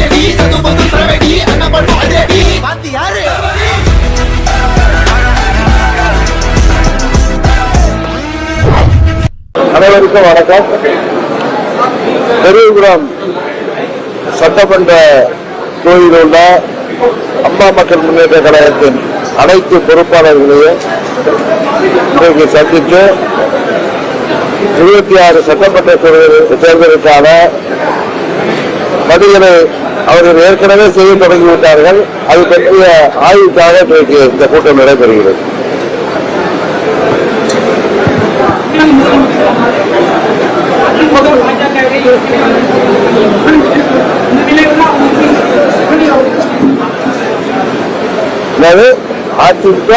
சது சரவெடி பாத்தி யாரு? அனைவருக்கும் வணக்கம். பெரியகுளம் சட்டமன்ற தொகுதியில் உள்ள அம்மா மக்கள் முன்னேற்ற கழகத்தின் அனைத்து பொறுப்பாளர்களையும் இன்றைக்கு சந்தித்து இருபத்தி ஆறு சட்டமன்ற தேர்தல் தேர்தலுக்கான பணிகளை அவர்கள் ஏற்கனவே செய்ய தொடங்கிவிட்டார்கள். அது பற்றிய ஆய்வுக்காக இன்றைக்கு இந்த கூட்டம் நடைபெறுகிறது. அதாவது அதிமுக?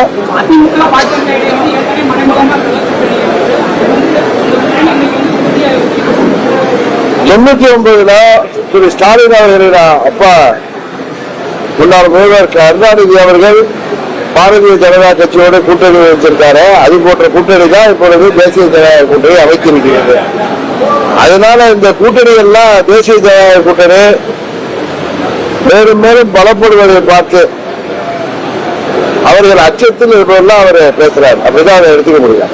தொண்ணூத்தி ஒன்பதுல திரு ஸ்டாலின் அவர்களின் அப்பா முன்னாள் முதல்வர் கருணாநிதி அவர்கள் பாரதிய ஜனதா கட்சியோட கூட்டணி வச்சிருக்காரு. அது போன்ற கூட்டணி தான் இப்பொழுது தேசிய ஜனநாயக கூட்டணி அமைத்திருக்கிறது. அதனால இந்த கூட்டணி எல்லாம் தேசிய ஜனநாயக கூட்டணி மேலும் மேலும் பலப்படுவதை பார்த்து அவர்கள் அச்சத்தில் இருப்பதெல்லாம் அவர் பேசுறார். அப்படிதான் அதை எடுத்துக்க முடியும்.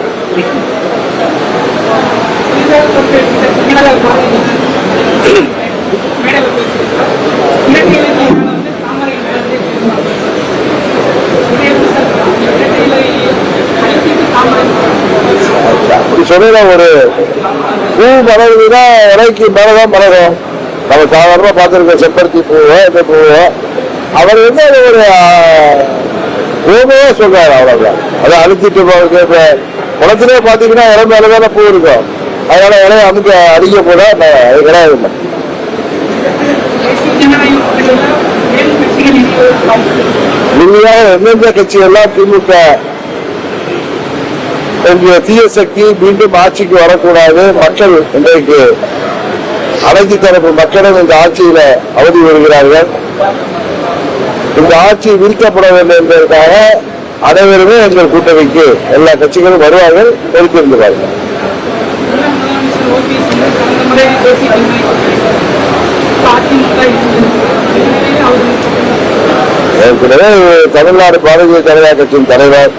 அப்படி ஒரு பூ மலருதுன்னா இலைக்கு மேலதான் மலரும். நம்ம சாதாரணமா பார்த்திருக்கோம் செம்பருத்தி பூவோ இந்த பூவோ அவர் வந்து அது ஒரு பூமையே சொல்றாரு அவ்வளவுதான். அதை அழிச்சிட்டு போகுது இப்ப குளத்திலே பாத்தீங்கன்னா இலை மேலதானே பூ இருக்கும். அதனால இலையை அமுக்க அடிக்க போட அது கிடையாது இல்லை. உண்மையாக எந்தெந்த கட்சி எல்லாம் திமுக என்கிற தீய சக்தி மீண்டும் ஆட்சிக்கு வரக்கூடாது. மக்கள் இன்றைக்கு அனைத்து தரப்பு மக்களும் இந்த ஆட்சியில அவதி வருகிறார்கள் இந்த ஆட்சி விரிக்கப்பட வேண்டும் என்பதற்காக அனைவருமே எங்கள் கூட்டணிக்கு எல்லா கட்சிகளும் வருவார்கள். பொறுத்திருந்தார்கள் ஏற்கனவே தமிழ்நாடு பாரதிய ஜனதா கட்சியின் தலைவர்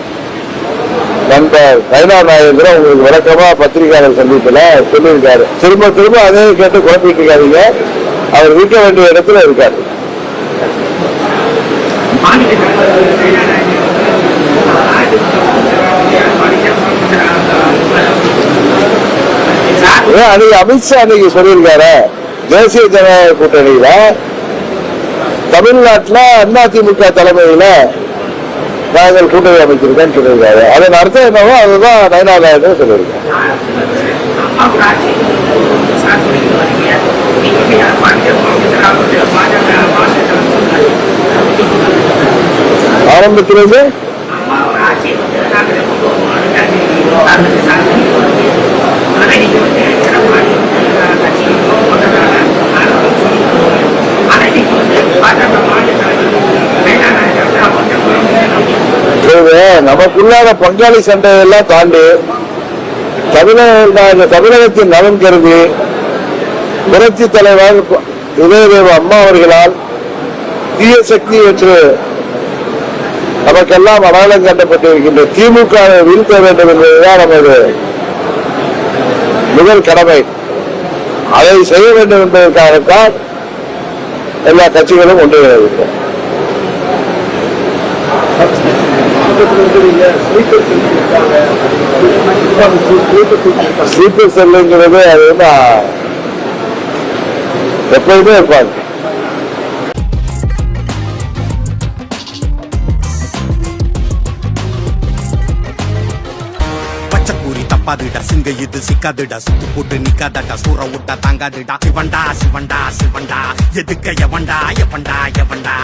நண்பர் நயனா நாயகர் உங்களுக்கு விளக்கமா பத்திரிகையாளர் சந்திப்புல சொல்லியிருக்காரு. திரும்ப திரும்ப அதே கேட்டு குழப்பிட்டு இருக்காதீங்க. அவர் இருக்க வேண்டிய இடத்துல இருக்காரு. ஏன் அன்னைக்கு அமித்ஷா அன்னைக்கு சொல்லியிருக்காரு. தேசிய ஜனநாயக கூட்டணியில தமிழ்நாட்டுல அதிமுக தலைமையில நாங்கள் கூட்டணி அமைச்சிருக்கோம்னு சொல்லியிருக்காரு. அதன் அர்த்தம் என்னவோ அதுதான் நயனா சொல்லியிருக்கேன் ஆரம்பத்திலிருந்து? நமக்குள்ளான பங்காளி சண்டையெல்லாம் தாண்டி தமிழக தமிழகத்தின் நலன் கருதி புரட்சி தலைவர் உதயதேவ அம்மா அவர்களால் தீய சக்தி என்று நமக்கெல்லாம் அடையாளம் கட்டப்பட்டிருக்கின்ற திமுக வீழ்த்த வேண்டும் என்பதுதான் நமது முதல் கடமை. அதை செய்ய வேண்டும் என்பதற்காகத்தான் எல்லா கட்சிகளும் ஒன்று இருக்கிறோம் ஸ்லீப்பர் செல்லுங்கிறது அது வந்து ஆ, இருப்பாங்க. தப்பாதுடா சிங்க இது சிக்காதுடா சுத்து போட்டு நிக்காதடா சூற விட்டா தாங்காதுடா. சிவண்டா சிவண்டா சிவண்டா எதுக்க எவண்டா எவண்டா எவண்டா